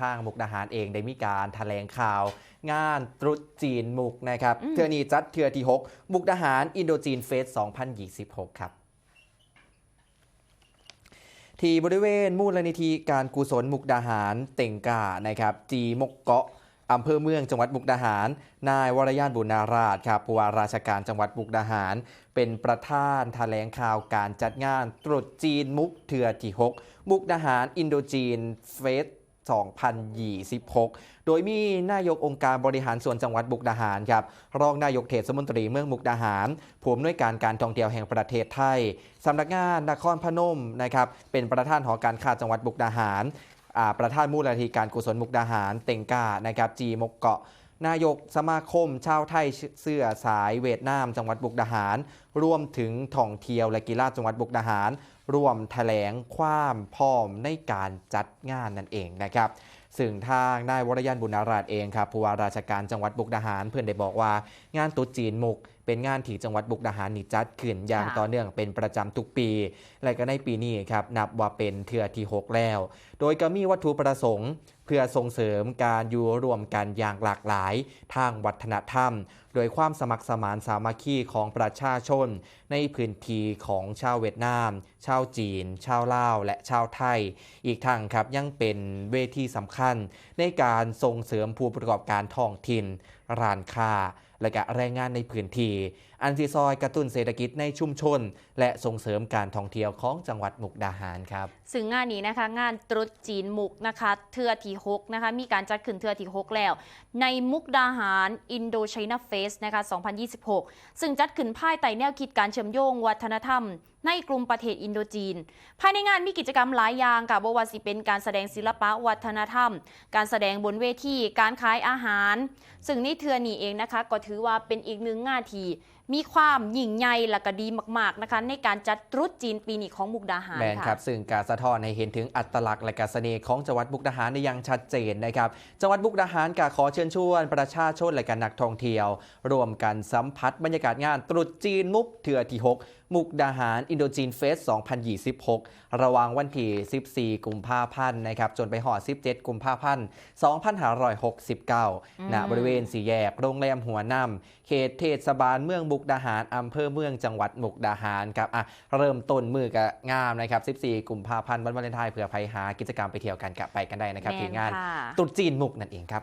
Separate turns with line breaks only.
ทางมุกดาหารเองได้มีการแถลงข่าว งานตรุษจีนมุกนะครับ
อืม
เทือนี้จัดเทือที่ 6 มุกดาหารอินโดจีนเฟส 2026 ครับที่บริเวณมูลนิธิการกุศลมุกดาหารเต่งกานะครับจีมกเกาะอำเภอเมืองจังหวัดมุกดาหาร นายวรยานบุญนาราชครับผู้ว่าราชการจังหวัดมุกดาหาร เป็นประธานแถลงข่าวการจัดงานตรุษจีนมุกเทือที่ 6 มุกดาหารอินโดจีนเฟส 2026 โดยมีนายกองค์การบริหารส่วนจังหวัดมุกดาหารครับ รองนายกเทศมนตรีเมืองมุกดาหาร ผู้อำนวยการการท่องเที่ยวแห่งประเทศไทยสำนักงานนครพนมนะครับ เป็นประธานหอการค้าจังหวัดมุกดาหาร ประธานมูลนิธิการกุศลมุกดาหาร เต็งกา นะครับ จีมกเกาะนายกสมาคม ชาวไทยเสื้อสายเวียดนาม จังหวัดบุกดาหาร รวมถึงท่องเที่ยวและกีฬาจังหวัดบุกดาหาร รวมแถลงความพร้อมในการจัดงานนั่นเองนะครับซึ่งทางนายวรยันบุญาราชเองครับผู้ว่าราชการจังหวัดบุกดาหารเพื่อนได้บอกว่างานตุ๊จีนมุก เป็นงานที่จังหวัดบุกดาหารนี่จัดขึ้นอย่าง
ค่ะ
ต่อเนื่องเป็นประจำทุกปี และก็ในปีนี้ครับนับว่าเป็นเทือที่ 6 แล้ว โดยก็มีวัตถุประสงค์เพื่อส่งเสริมการอยู่ร่วมกันอย่างหลากหลาย ทางวัฒนธรรม โดยความสมัครสมานสามัคคีของประชาชน ในพื้นที่ของชาวเวียดนาม ชาวจีน ชาวลาว และชาวไทย อีกทั้งครับยังเป็นเวทีสำคัญ ในการส่งเสริมผู้ประกอบการท้องถิ่น ร้านค้า และก็แรงงานในพื้นที่อันที่ซอยกระตุ้นเศรษฐกิจในชุมชน และส่งเสริมการท่องเที่ยวของจังหวัดมุกดาหารครับ
ซึ่งงานนี้นะคะ งานตรุษจีนมุกนะคะเทือที่6นะคะมีการจัดขึ้นเทือที่6แล้ว ในมุกดาหารอินโดไชน่าเฟสนะคะ2026 ซึ่งจัดขึ้นภายใต้แนวคิดการเชื่อมโยงวัฒนธรรมในกลุ่มประเทศอินโดจีน ภายในงานมีกิจกรรมหลายอย่างค่ะบ่ว่าสิเป็นการแสดงศิลปะวัฒนธรรม การแสดงบนเวที การขายอาหาร ซึ่งในเทือนี้เองนะคะ ก็ถือว่าเป็นอีกหนึ่งงานที่มีความยิ่งใหญ่และก็ดีมาก ๆ นะคะ ในการจัดตรุษจีนปีนี้ของมุกดาหาร
แมน
ค่ะ
ครับ ซึ่งการสะท้อนให้เห็นถึงอัตลักษณ์และการเสน่ห์ของจังหวัดมุกดาหารในอย่างชัดเจนนะครับ จังหวัดมุกดาหารกาขอเชิญชวน ประชาชนและการนักท่องเที่ยว รวมกันสัมผัสบรรยากาศงานตรุษจีนมุกเถื่อที่ 6 มุกดาหารอินโดจีนเฟส 2026 ระหว่างวันที่14 กุมภาพันธ์นะครับ จนไปหอด17 กุมภาพันธ์ 2569ณบริเวณสี่แยกโรงแรมหัวน้ำเขตเทศบาลเมืองมุกดาหารอำเภอเมืองจังหวัดมุกดาหารครับอะเริ่มต้นมือกับงามนะครับ 14 กุมภาพันธ์วันวาเลนไทน์เผื่อไปหากิจกรรมไปเที่ยวกันกลับไปกันได้นะครับ
แม่น
ที่งาน
ค่ะ
ตรุษจีนมุกนั่นเองครับ